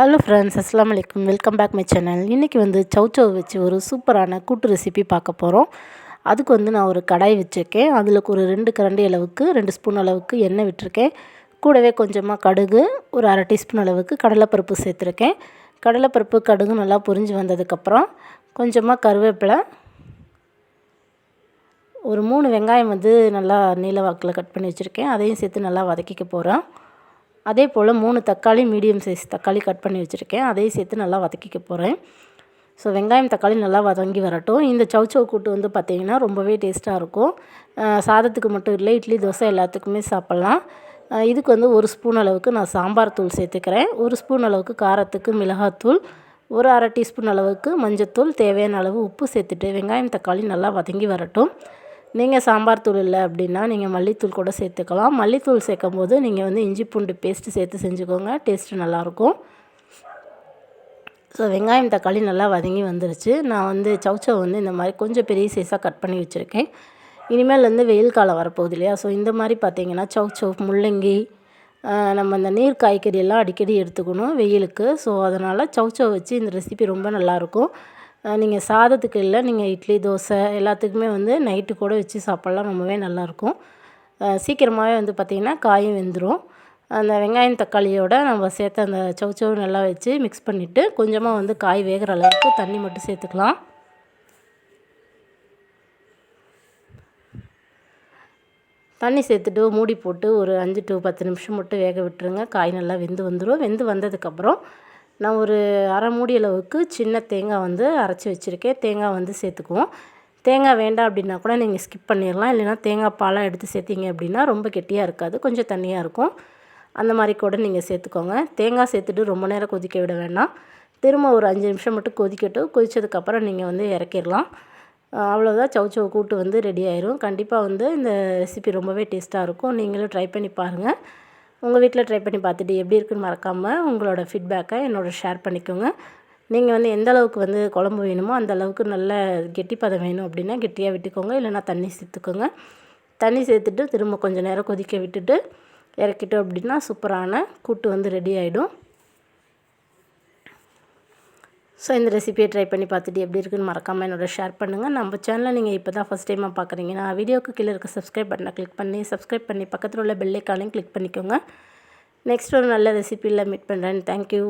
Hello friends அஸ்லாம் வலைக்கம் welcome back my channel இன்றைக்கி வந்து சவுச்சவ் வச்சு ஒரு சூப்பரான கூட்டு ரெசிபி பார்க்க போகிறோம் அதுக்கு வந்து நான் ஒரு கடாய் வச்சுருக்கேன். அதில் ஒரு ரெண்டு கரண்டி அளவுக்கு ரெண்டு ஸ்பூன் அளவுக்கு எண்ணெய் விட்டுருக்கேன். கூடவே கொஞ்சமாக கடுகு ஒரு அரை டீஸ்பூன் அளவுக்கு கடலைப்பருப்பு சேர்த்துருக்கேன். கடலைப்பருப்பு கடுகு நல்லா பொரிஞ்சு வந்ததுக்கப்புறம் கொஞ்சமாக கருவேப்பிலை ஒரு மூணு வெங்காயம் வந்து நல்லா நீல வாக்கில் கட் பண்ணி வச்சுருக்கேன். அதையும் சேர்த்து நல்லா வதக்கிக்க போகிறேன் அதே போல் மூணு தக்காளி மீடியம் சைஸ் தக்காளி கட் பண்ணி வச்சுருக்கேன். அதையும் சேர்த்து நல்லா வதக்கிக்க போகிறேன். ஸோ வெங்காயம் தக்காளி நல்லா வதங்கி வரட்டும். இந்த சவுச்சவு கூட்டு வந்து பார்த்திங்கன்னா ரொம்பவே டேஸ்ட்டாக இருக்கும். சாதத்துக்கு மட்டும் இல்லை இட்லி தோசை எல்லாத்துக்குமே சாப்பிட்லாம். இதுக்கு வந்து ஒரு ஸ்பூன் அளவுக்கு நான் சாம்பார் தூள் சேர்த்துக்கிறேன். ஒரு ஸ்பூன் அளவுக்கு காரத்துக்கு மிளகாத்தூள். ஒரு அரை டீஸ்பூன் அளவுக்கு மஞ்சத்தூள். தேவையான அளவு உப்பு சேர்த்துட்டு வெங்காயம் தக்காளி நல்லா வதங்கி வரட்டும். நீங்கள் சாம்பார் தூள் இல்லை அப்படின்னா நீங்கள் மல்லித்தூள் கூட சேர்த்துக்கலாம். மல்லித்தூள் சேர்க்கும் போது நீங்கள் வந்து இஞ்சி பூண்டு பேஸ்ட்டு சேர்த்து செஞ்சுக்கோங்க. டேஸ்ட்டு நல்லாயிருக்கும் ஸோ வெங்காயம் தக்காளி நல்லா வதங்கி வந்துருச்சு. நான் வந்து சவுச்சவ் வந்து இந்த மாதிரி கொஞ்சம் பெரிய சைஸாக கட் பண்ணி வச்சுருக்கேன். இனிமேல் வந்து வெயில் காலம் வரப்போகுது இல்லையா? ஸோ இந்த மாதிரி பார்த்தீங்கன்னா சவுச்சவ் முள்ளங்கி நம்ம இந்த நீர் காய்கறி எல்லாம் அடிக்கடி எடுத்துக்கணும் வெயிலுக்கு. ஸோ அதனால் சவுச்சவ் வச்சு இந்த ரெசிபி ரொம்ப நல்லாயிருக்கும் நீங்கள் சாதத்துக்கு இல்லை நீங்கள் இட்லி தோசை எல்லாத்துக்குமே வந்து நைட்டு கூட வச்சு சாப்பிட்லாம் ரொம்பவே நல்லாயிருக்கும் சீக்கிரமாகவே வந்து பார்த்திங்கன்னா காயும் வெந்துடும் அந்த வெங்காயம் தக்காளியோட நம்ம சேர்த்து அந்த சவுச்சவு நல்லா வச்சு மிக்ஸ் பண்ணிவிட்டு கொஞ்சமாக வந்து காய் வேகிற அளவுக்கு தண்ணி மட்டும் சேர்த்துக்கலாம். தண்ணி சேர்த்துட்டு மூடி போட்டு ஒரு அஞ்சு டு பத்து நிமிஷம் மட்டும் வேக விட்டுருங்க. காய் நல்லா வெந்து வந்துடும் வெந்து வந்ததுக்கப்புறம் நான் ஒரு அரை மூடி அளவுக்கு சின்ன தேங்காய் வந்து அரைச்சி வச்சுருக்கேன். தேங்காய் வந்து சேர்த்துக்குவோம். தேங்காய் வேண்டாம் அப்படின்னா கூட நீங்கள் ஸ்கிப் பண்ணிடலாம் இல்லைனா தேங்காய் பாலாக எடுத்து சேர்த்திங்க அப்படின்னா ரொம்ப கெட்டியாக இருக்காது. கொஞ்சம் தண்ணியாக இருக்கும். அந்த மாதிரி கூட நீங்கள் சேர்த்துக்கோங்க. தேங்காய் சேர்த்துட்டு ரொம்ப நேரம் கொதிக்க விட வேண்டாம். திரும்ப ஒரு அஞ்சு நிமிஷம் மட்டும் கொதிக்கட்டும். கொதித்ததுக்கப்புறம் நீங்கள் வந்து இறக்கிடலாம் அவ்வளோதான் சவு கூட்டு வந்து ரெடி ஆயிரும். கண்டிப்பாக வந்து இந்த ரெசிபி ரொம்பவே டேஸ்ட்டாக இருக்கும். நீங்களும் ட்ரை பண்ணி பாருங்கள் உங்கள் வீட்டில் ட்ரை பண்ணி பார்த்துட்டு எப்படி இருக்குன்னு மறக்காமல் உங்களோட ஃபீட்பேக்கை என்னோட ஷேர் பண்ணிக்கோங்க. நீங்கள் வந்து எந்த அளவுக்கு வந்து குழம்பு வேணுமோ அந்த அளவுக்கு நல்ல கெட்டிப்பதம் வேணும் அப்படின்னா கெட்டியாக விட்டுக்கோங்க. இல்லைனா தண்ணி சேர்த்துக்கோங்க. தண்ணி சேர்த்துட்டு திரும்ப கொஞ்சம் நேரம் கொதிக்க விட்டுட்டு இறக்கிட்டோம் அப்படின்னா சூப்பரான கூட்டு வந்து ரெடி ஆகிடும் ஸோ இந்த ரெசிபியை ட்ரை பண்ணி பார்த்துட்டு எப்படி இருக்குன்னு மறக்காமல் என்னோட ஷேர் பண்ணுங்கள் நம்ம சேனலில் நீங்கள் இப்போ தான் ஃபஸ்ட் டைமாக பார்க்குறீங்கன்னா வீடியோக்கு கீழே இருக்க சப்ஸ்கிரைப் பட்டனை கிளிக் பண்ணி சப்ஸ்கிரைப் பண்ணி பக்கத்தில் உள்ள பெல்லைக்கானையும் கிளிக் பண்ணிக்கோங்க. நெக்ஸ்ட் ஒரு நல்ல ரெசிபியில் மீட் பண்ணுறேன் தேங்க்யூ